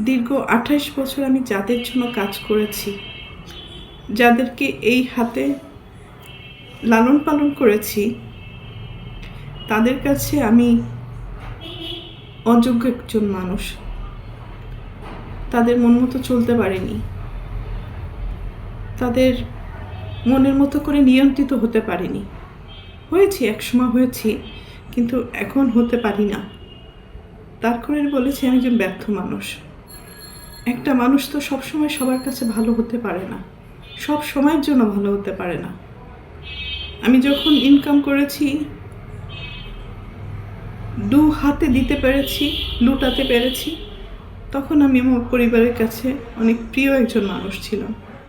দীর্ঘ আঠাশ বছর আমি যাদের জন্য কাজ করেছি, যাদেরকে এই হাতে লালন পালন করেছি, তাদের কাছে আমি অযোগ্য একজন মানুষ। তাদের মন মতো চলতে পারিনি। তাদের মনের মতো করে নিয়ন্ত্রিত হতে পারিনি। হয়েছি, একসময় হয়েছি, কিন্তু এখন হতে পারি না। তার করে বলেছি, আমি একজন ব্যর্থ মানুষ। একটা মানুষ তো সবসময় সবার কাছে ভালো হতে পারে না। সব সময়ের জন্য ভালো হতে পারে না। আমি যখন ইনকাম করেছি, দু হাতে দিতে পেরেছি, লুটাতে পেরেছি, তখন আমি আমার পরিবারের কাছে অনেক প্রিয় একজন মানুষ ছিলাম।